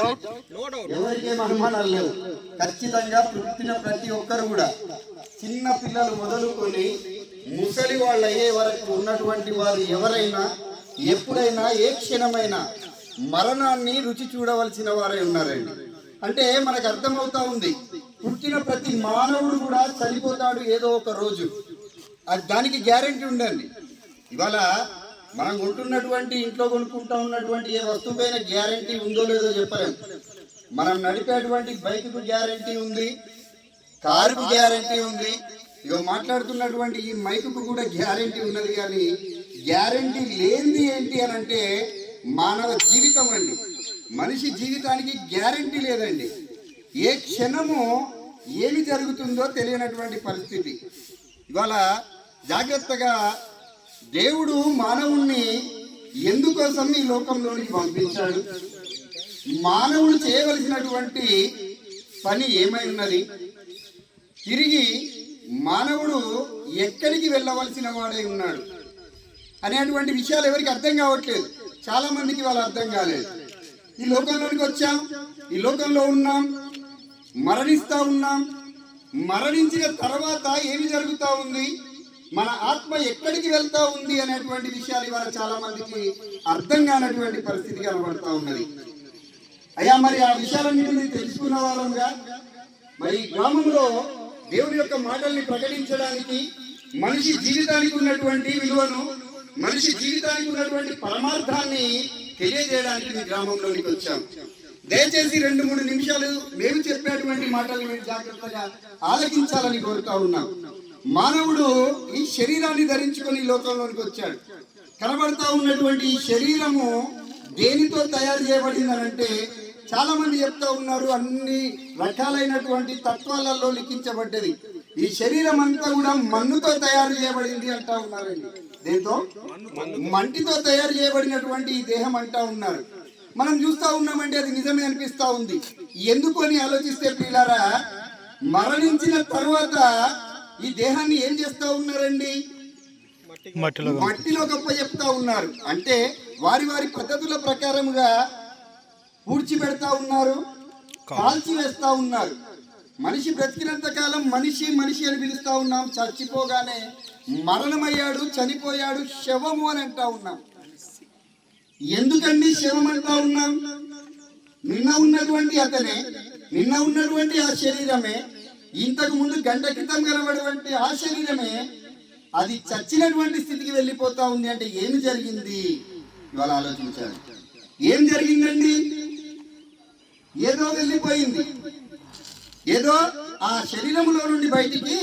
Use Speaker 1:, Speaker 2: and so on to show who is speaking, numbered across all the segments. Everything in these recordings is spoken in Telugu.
Speaker 1: ఎవరికేం అనుమానాలు లేవు. ఖచ్చితంగా పుట్టిన ప్రతి ఒక్కరు కూడా చిన్న పిల్లలు మొదలుకొని ముసలి వాళ్ళు అయ్యే వరకు ఉన్నటువంటి వారు ఎవరైనా ఎప్పుడైనా ఏ క్షణమైనా మరణాన్ని రుచి చూడవలసిన వారై ఉన్నారండి. అంటే మనకు అర్థమవుతా ఉంది. పుట్టిన ప్రతి మానవుడు కూడా చనిపోతాడు ఏదో ఒక రోజు. అది దానికి గ్యారెంటీ ఉండండి. ఇవాళ మనం కొంటున్నటువంటి ఇంట్లో కొనుక్కుంటా ఉన్నటువంటి ఏ వస్తువుపైన గ్యారెంటీ ఉందో లేదో చెప్పలేము మనం నడిపేటువంటి బైక్కు గ్యారెంటీ ఉంది కారుకు గ్యారెంటీ ఉంది. ఇక మాట్లాడుతున్నటువంటి ఈ మైకుకు కూడా గ్యారెంటీ ఉన్నది కానీ గ్యారెంటీ లేనిది ఏంటి అని అంటే మానవ జీవితం అండి. మనిషి జీవితానికి గ్యారెంటీ లేదండి. ఏ క్షణము ఏమి జరుగుతుందో తెలియనటువంటి పరిస్థితి. ఇవాళ జాగ్రత్తగా దేవుడు మానవుణ్ణి ఎందుకోసం ఈ లోకంలోనికి పంపించాడు? మానవుడు చేయవలసినటువంటి పని ఏమై ఉన్నది తిరిగి మానవుడు ఎక్కడికి వెళ్ళవలసిన వాడై ఉన్నాడు? అనేటువంటి విషయాలు ఎవరికి అర్థం కావట్లేదు. చాలా మందికి వాళ్ళు అర్థం కాలేదు. ఈ లోకంలోనికి వచ్చాం ఈ లోకంలో ఉన్నాం మరణిస్తా ఉన్నాం. మరణించిన తర్వాత ఏమి జరుగుతూ ఉంది? మన ఆత్మ ఎక్కడికి వెళ్తా ఉంది అనేటువంటి విషయాలు ఇవాళ చాలా మందికి అర్థం కానటువంటి పరిస్థితి కనబడతా ఉన్నది. అయ్యా మరి ఆ విషయాలన్నింటినీ తెలుసుకున్న వాళ్ళంగా మరి గ్రామంలో దేవుని యొక్క మాటల్ని ప్రకటించడానికి మనిషి జీవితానికి ఉన్నటువంటి విలువను మనిషి జీవితానికి ఉన్నటువంటి పరమార్థాన్ని తెలియజేయడానికి మీ గ్రామంలోనికి వచ్చాం. దయచేసి రెండు మూడు నిమిషాలు మేము చెప్పినటువంటి మాటలు మీరు జాగ్రత్తగా ఆలకించాలని కోరుతా ఉన్నాం. మానవుడు ఈ శరీరాన్ని ధరించుకొని ఈ లోకంలోనికి వచ్చాడు. కనబడతా ఉన్నటువంటి ఈ శరీరము దేనితో తయారు చేయబడిందనంటే చాలా మంది చెప్తా ఉన్నారు అన్ని రకాలైనటువంటి తత్వాలలో లిఖించబడ్డది. ఈ శరీరం అంతా కూడా మన్నుతో తయారు చేయబడింది అంటా ఉన్నారండి. దేంతో? మంటితో తయారు చేయబడినటువంటి ఈ దేహం అంటా ఉన్నారు. మనం చూస్తా ఉన్నామంటే అది నిజమే అనిపిస్తా ఉంది. ఎందుకు అని ఆలోచిస్తే పిల్లారా మరణించిన తర్వాత ఈ దేహాన్ని ఏం చేస్తా ఉన్నారండి?
Speaker 2: మట్టిలో
Speaker 1: మట్టిలో గొప్ప చెప్తా ఉన్నారు. అంటే వారి వారి పద్ధతుల ప్రకారముగా పూడ్చి పెడతా ఉన్నారు కాల్చి వేస్తా ఉన్నారు. మనిషి బ్రతికినంత కాలం మనిషి మనిషి అని పిలుస్తా ఉన్నాం. చచ్చిపోగానే మరణమయ్యాడు చనిపోయాడు శవము అని అంటా ఉన్నాం. ఎందుకండి శవం అంటా ఉన్నాం? నిన్న ఉన్నటువంటి అతనే నిన్న ఉన్నటువంటి ఆ శరీరమే ఇంతకు ముందు గంట క్రితం కనబడినటువంటి ఆ శరీరమే అది చచ్చినటువంటి స్థితికి వెళ్ళిపోతా ఉంది అంటే ఏమి జరిగింది? ఇవాళ ఆలోచించాలి. ఏం జరిగిందండి? ఏదో వెళ్ళిపోయింది. ఏదో ఆ శరీరములో నుండి బయటికి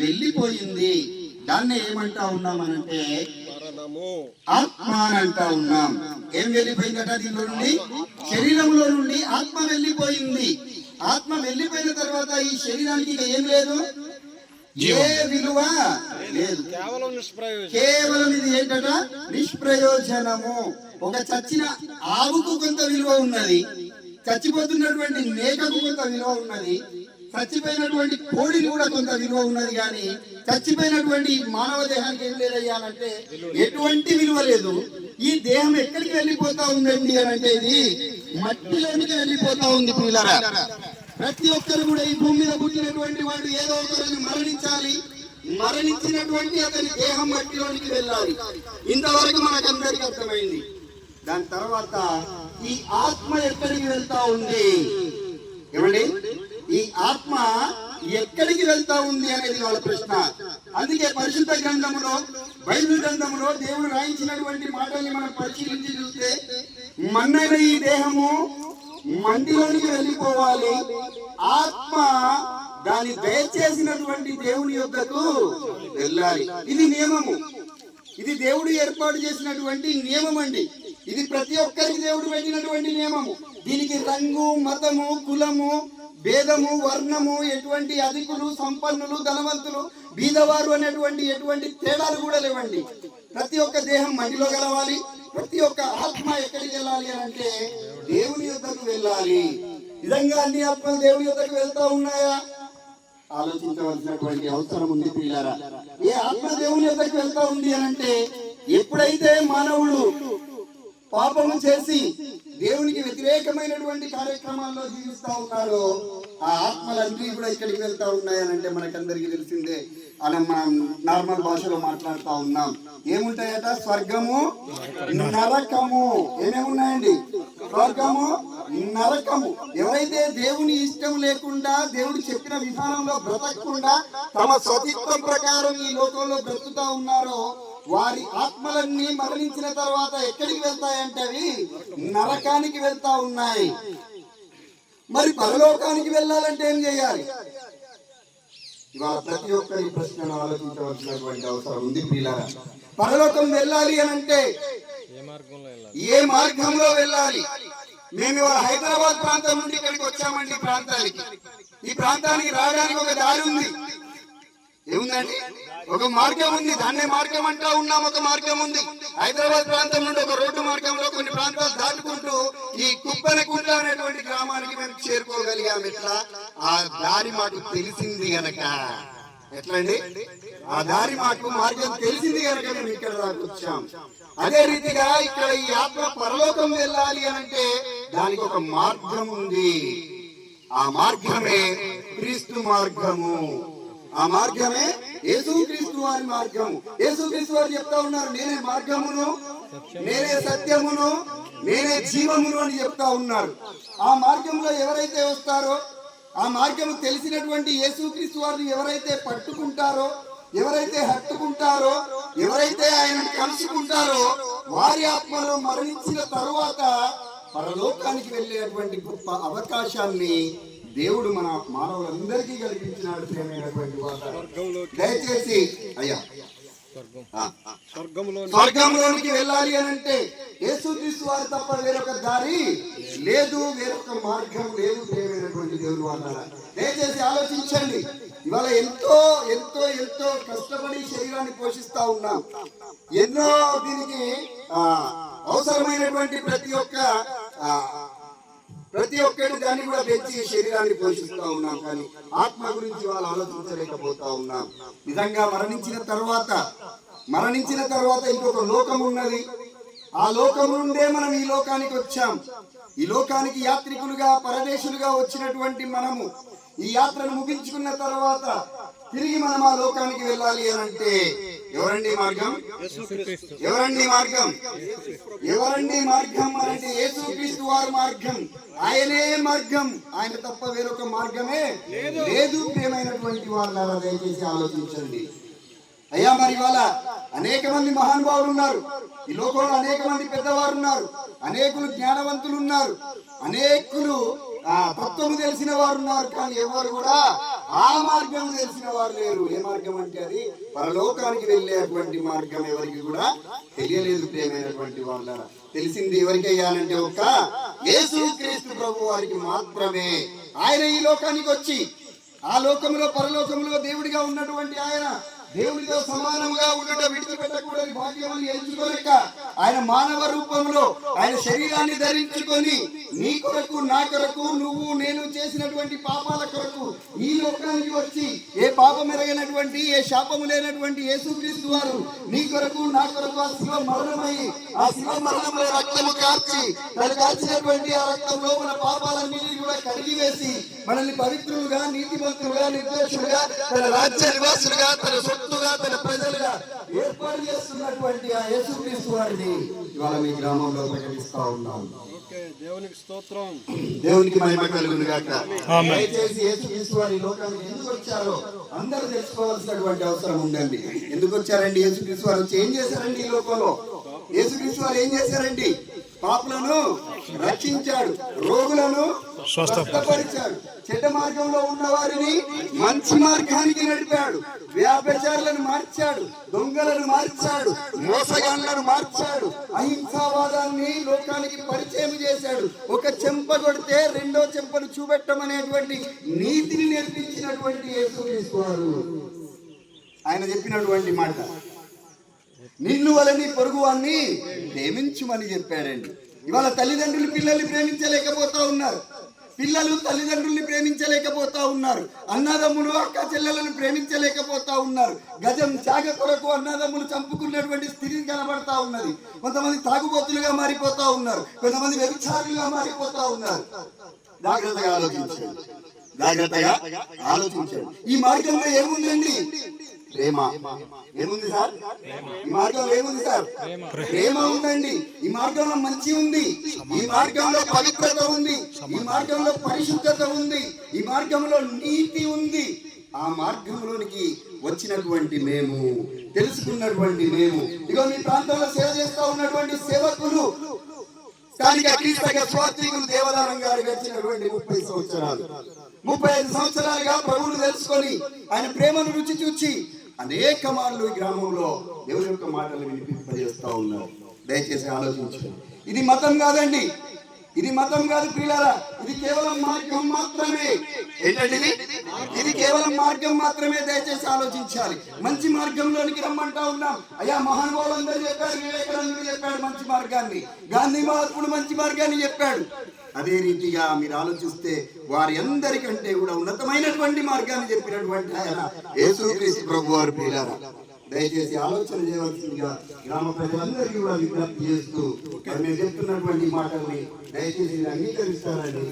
Speaker 1: వెళ్ళిపోయింది. దాన్ని ఏమంటా ఉన్నామనంటే ఆత్మ అని అంటా ఉన్నాం. ఏం వెళ్ళిపోయిందట దీనిలో నుండి? శరీరంలో నుండి ఆత్మ వెళ్ళిపోయింది. ఆత్మ వెళ్ళిపోయిన తర్వాత ఈ శరీరానికి ఇక ఏం లేదు? ఏ విలువ లేదు.
Speaker 2: కేవలం
Speaker 1: ఇది ఏంటట? నిష్ప్రయోజనము. ఒక చచ్చిన ఆవుకు కొంత విలువ ఉన్నది చచ్చిపోతున్నటువంటి మేకకు కొంత విలువ ఉన్నది చచ్చిపోయినటువంటి కోడిని కూడా కొంత విలువ ఉన్నది కానీ చచ్చిపోయినటువంటి మానవ దేహానికి ఏం లేదయ్యానంటే ఎటువంటి విలువ లేదు. ఈ దేహం ఎక్కడికి వెళ్ళిపోతా ఉందండి అని అంటే ఇది మట్టిలోనికి వెళ్ళిపోతా ఉంది పిల్లరా ప్రతి ఒక్కరు కూడా ఈ భూమి మీద పుట్టినటువంటి వాడు ఏదో ఒక రోజు మరణించాలి. మరణించినటువంటి అతని దేహం మట్టిలోనికి వెళ్ళాలి. ఇంతవరకు మనకందరికి అర్థమైంది. దాని తర్వాత ఈ ఆత్మ ఎక్కడికి వెళ్తా ఉంది? ఏమండి? ఈ ఆత్మ ఎక్కడికి వెళ్తా ఉంది అనేది వాళ్ళ ప్రశ్న. అందుకే పరిశుద్ధ గ్రంథములో బైబిల్ గ్రంథములో దేవుడు రాయించినటువంటి మాటల్ని మనం పరిశీలించి చూస్తే మన్నైన ఈ దేహము మండిలోనికి వెళ్ళిపోవాలి. ఆత్మ దాన్ని దయచేసినటువంటి దేవుని యొక్కకు వెళ్ళాలి. ఇది నియమము. ఇది దేవుడు ఏర్పాటు చేసినటువంటి నియమం అండి. ఇది ప్రతి ఒక్కరికి దేవుడు పెట్టినటువంటి నియమము. దీనికి రంగు మతము కులము భేదము వర్ణము ఎటువంటి అధికులు సంపన్నులు ధనవంతులు బీదవారు అనేటువంటి ఎటువంటి తేడాలు కూడా లేవండి. ప్రతి ఒక్క దేహం మడిలో గెలవాలి ప్రతి ఒక్క ఆత్మ ఎక్కడికి వెళ్ళాలి అని అంటే దేవుని యొక్కకు వెళ్ళాలి. నిజంగా అన్ని ఆత్మలు దేవుని యొక్కకు వెళ్తా ఉన్నాయా? ఆలోచించవలసినటువంటి అవసరం ఉంది పిల్లరా ఏ ఆత్మ దేవుని యొక్కకు వెళ్తా ఉంది అని అంటే ఎప్పుడైతే మానవుడు పాపము చేసి దేవునికి వ్యతిరేకమైనటువంటి కార్యక్రమాల్లో జీవిస్తూ ఉన్నారో ఆ ఆత్మలన్నీ కూడా ఇక్కడికి వెళ్తా ఉన్నాయనంటే మనకందరికీ తెలిసిందే. అని మనం నార్మల్ భాషలో మాట్లాడుతూ ఉన్నాం. ఏముంటాయట? స్వర్గము నరకము. ఏమేమి ఉన్నాయండి స్వర్గము నరకము. ఎవరైతే దేవుని ఇష్టం లేకుండా దేవుడు చెప్పిన విధానంలో బ్రతకకుండా తమ స్వతిత్వం ప్రకారం ఈ లోకంలో బ్రతుకుతా ఉన్నారో వారి ఆత్మలన్నీ మరణించిన తర్వాత ఎక్కడికి వెళ్తాయంటే అవి నరకానికి వెళ్తా ఉన్నాయి. మరి పరలోకానికి వెళ్ళాలంటే ఏం చేయాలి? ఇవాళ ప్రతి ఒక్కరి ప్రశ్నను ఆలోచించవలసినటువంటి అవసరం ఉంది ప్రియులారా. పరలోకం వెళ్ళాలి అని అంటే
Speaker 2: ఏ మార్గంలో వెళ్ళాలి?
Speaker 1: మేము ఇవాళ హైదరాబాద్ ప్రాంతం నుండి ఇక్కడికి వచ్చామండి ప్రాంతానికి. ఈ ప్రాంతానికి రావడానికి ఒక దారి ఉంది. ఏముందండి? ఒక మార్గం ఉంది దాన్నే మార్గం అంటా ఉన్నాం ఒక మార్గం ఉంది. హైదరాబాద్ ప్రాంతం నుండి ఒక రోడ్డు మార్గంలో కొన్ని ప్రాంతాలు దాటుకుంటూ ఈ కుప్పనకుంట అనేటువంటి గ్రామానికి మేము చేరుకోగలిగాం. ఎట్లా? ఆ దారి మాకు తెలిసింది గనక. ఎట్లండి? ఆ దారి మాకు మార్గం తెలిసింది కనుక మేము ఇక్కడ దాకా వచ్చాం. అదే రీతిగా ఇక్కడ ఈ యాత్ర పరలోకం వెళ్ళాలి అంటే దానికి ఒక మార్గం ఉంది. ఆ మార్గమే క్రీస్తు మార్గము. ఆ మార్గమే యేసుక్రీస్తు వారి మార్గము. యేసుక్రీస్తు వారు చెప్తా ఉన్నారు నేనే మార్గమును నేనే సత్యమును నేనే జీవమును అని చెప్తా ఉన్నారు. ఆ మార్గంలో ఎవరైతే వస్తారో ఆ మార్గము తెలిసినటువంటి యేసుక్రీస్తు వారిని ఎవరైతే పట్టుకుంటారో ఎవరైతే హత్తుకుంటారో ఎవరైతే ఆయన కలుసుకుంటారో వారి ఆత్మలో మరణించిన తరువాత పరలోకానికి వెళ్ళేటువంటి గొప్ప అవకాశాన్ని దేవుడు మన మానవులందరికీ వారు దయచేసి అయ్యా. స్వర్గంలోనికి వెళ్ళాలి అని అంటే యేసుక్రీస్తు వారు తప్ప వేరొక దారి లేదు వేరొక మార్గం లేదు ప్రియమైనటువంటి దేవుడు వాళ్ళ దయచేసి ఆలోచించండి. ఇవాళ ఎంతో ఎంతో ఎంతో కష్టపడి శరీరాన్ని పోషిస్తా ఉన్నాం. ఎన్నో దీనికి అవసరమైనటువంటి ప్రతి ఒక్క ప్రతి ఒక్కటి దాన్ని కూడా పెంచి శరీరాన్ని పోషిస్తూ ఉన్నాం కానీ ఆత్మ గురించి వాళ్ళు ఆలోచించలేకపోతా ఉన్నాం. నిజంగా మరణించిన తర్వాత మరణించిన తర్వాత ఇంకొక లోకం ఉన్నది. ఆ లోకం నుండే మనం ఈ లోకానికి వచ్చాం. ఈ లోకానికి యాత్రికులుగా పరదేశులుగా వచ్చినటువంటి మనము ఈ యాత్రను ముగించుకున్న తర్వాత తిరిగి మనం ఆ లోకానికి వెళ్ళాలి అని అంటే ఎవరండి మార్గం? ఎవరండి మార్గం? ఎవరండి మార్గం అంటే యేసుక్రీస్తు వారి మార్గం. ఆయనే మార్గం. ఆయన తప్ప వేరొక మార్గమే లేదు. ప్రేమైనటువంటి వాళ్ళ దయచేసి ఆలోచించండి. అయ్యా మరి ఇవాళ అనేక మంది మహానుభావులు ఉన్నారు ఈ లోకంలో అనేక మంది పెద్దవారు ఉన్నారు అనేకులు జ్ఞానవంతులు ఉన్నారు అనేకులు ఆ తత్వము తెలిసిన వారు ఉన్నారు కానీ ఎవరు కూడా ఆ మార్గం తెలిసిన వారు లేరు. ఏ మార్గం అంటే అది? పరలోకానికి వెళ్ళేటువంటి మార్గం ఎవరికి కూడా తెలియలేదు ప్రేమైనటువంటి వాళ్ళ తెలిసింది ఎవరికి అయ్యానంటే ఒక యేసు క్రీస్తు ప్రభు వారికి మాత్రమే. ఆయన ఈ లోకానికి వచ్చి ఆ లోకంలో పరలోకంలో దేవుడిగా ఉన్నటువంటి ఆయన దేవునితో సమానంగా ఉండట విడిచిపెట్టకూడని భాగ్యమని ఎంచుకోలేక ఆయన మానవ రూపంలో ఆయన శరీరాన్ని ధరించుకొని నీ కొరకు నా కొరకు నువ్వు నేను చేసినటువంటి పాపాల కొరకు ఈ లోకానికి వచ్చి ఏ పాపం ఎరగనటువంటి ఏ శాపము లేనటువంటి యేసుక్రీస్తు వారు నీ కొరకు నా కొరకు ఆ శివ మరణమై ఆ శివ మరణంలో రక్తము కార్చి తను కార్చినటువంటి ఆ రక్తంలో మన పాపాలన్నింటినీ కూడా కడిగి వేసి మనల్ని పవిత్రులుగా నీతిమంతులుగా నిర్దోషులుగా తన రాజ్య నివాసులుగా తన సొత్తుగా తన ప్రజలుగా ఏర్పాటు చేస్తున్నటువంటి ఆ యేసుక్రీస్తు వారిని ఇవాళ మీ గ్రామంలో ప్రకటిస్తా ఉన్నాం.
Speaker 2: ఓకే దేవునికి స్తోత్రం.
Speaker 1: దేవునికి మహిమ కలుగును గాక. దయచేసి యేసుక్రీస్తు వారి ఈ లోకానికి ఎందుకు వచ్చారో అందరూ తెలుసుకోవాల్సినటువంటి అవసరం ఉందండి. ఎందుకు వచ్చారండి? యేసుక్రీస్తు వారు వచ్చి ఏం చేశారండి ఈ లోకంలో? యేసుక్రీస్తు వారు ఏం చేశారండి? పాపులను రక్షించాడు రోగులను స్వస్థపరిచాడు. చెడ్డ మార్గంలో ఉన్న వారిని మంచి మార్గానికి నడిపాడు. వ్యాపచారులను మార్చాడు. దొంగలను మార్చాడు. మోసగాళ్ళను మార్చాడు. అహింసావాదాన్ని లోకానికి పరిచయం చేశాడు. ఒక చెంప కొడితే రెండో చెంపను చూపెట్టమనేటువంటి నీతిని నేర్పించినటువంటి యేసుక్రీస్తు వారు. ఆయన చెప్పినటువంటి మాట. నిన్ను వలని పొరుగు వాన్ని ప్రేమించుమని చెప్పాడండి. ఇవాళ తల్లిదండ్రులు పిల్లల్ని ప్రేమించలేకపోతా ఉన్నారు. పిల్లలు తల్లిదండ్రుల్ని ప్రేమించలేకపోతా ఉన్నారు. అన్నదమ్ములు అక్క చెల్లెలను ప్రేమించలేకపోతా ఉన్నారు. గజం జాగ కొరకు అన్నదమ్ములు చంపుకున్నటువంటి స్థితి కనబడతా ఉన్నది. కొంతమంది తాగుబోతులుగా మారిపోతా ఉన్నారు. కొంతమంది వ్యభిచారులుగా మారిపోతా ఉన్నారు. జాగ్రత్తగా ఆలోచించండి. జాగ్రత్తగా ఆలోచించండి. ఈ మార్గంలో ఏముందండి? ప్రేమ. ఏముంది సార్? ఈ మార్గంలో ఏముంది సార్? ప్రేమ ఉందండి. ఈ మార్గంలో మంచి ఉంది. ఈ మార్గంలో పవిత్రత ఉంది. ఈ మార్గంలో పరిశుద్ధత ఉంది. ఈ మార్గంలో నీతి ఉంది. ఆ మార్గంలోనికి వచ్చినటువంటి మేము తెలుసుకున్నటువంటి మేము. ఇగో మీ ప్రాంతంలో సేవ చేస్తా ఉన్నటువంటి సేవకులు. స్థానిక క్రీస్తక స్వాత్రికులు దేవదానం గారు గడిచినటువంటి ముప్పై సంవత్సరాలు. ముప్పై ఐదు సంవత్సరాలుగా ప్రభువును తెలుసుకొని ఆయన ప్రేమను రుచి చూచి అనేక మార్లు ఈ గ్రామంలో దేవుని యొక్క మాటలు వినిపింపజేస్తూ ఉన్నారు దయచేసి ఆలోచించండి. ఇది మతం కాదండి. ఇది మతం కాదు ప్రియులారా ఇది కేవలం మార్గం మాత్రమే. ఏంటండి ఇది? కేవలం మార్గం మాత్రమే దయచేసి ఆలోచించాలి. మంచి మార్గంలోనికి రమ్మంటా ఉన్నాం. అయ్యా మహానుభావులందరూ చెప్పారు వివేకానందుడు చెప్పాడు మంచి మార్గాన్ని. గాంధీ మహాత్ముడు మంచి మార్గాన్ని చెప్పాడు. అదే రీతిగా మీరు ఆలోచిస్తే వారి అందరికంటే కూడా ఉన్నతమైనటువంటి మార్గాన్ని చెప్పినటువంటి ఆయన యేసుక్రీస్తు ప్రభు వారు ప్రియులారా. దయచేసి ఆలోచన చేయవలసిందిగా గ్రామ ప్రజలందరికీ కూడా విజ్ఞప్తి చేస్తూ మరి మేము చెప్తున్నటువంటి మాటల్ని దయచేసి అంగీకరిస్తారని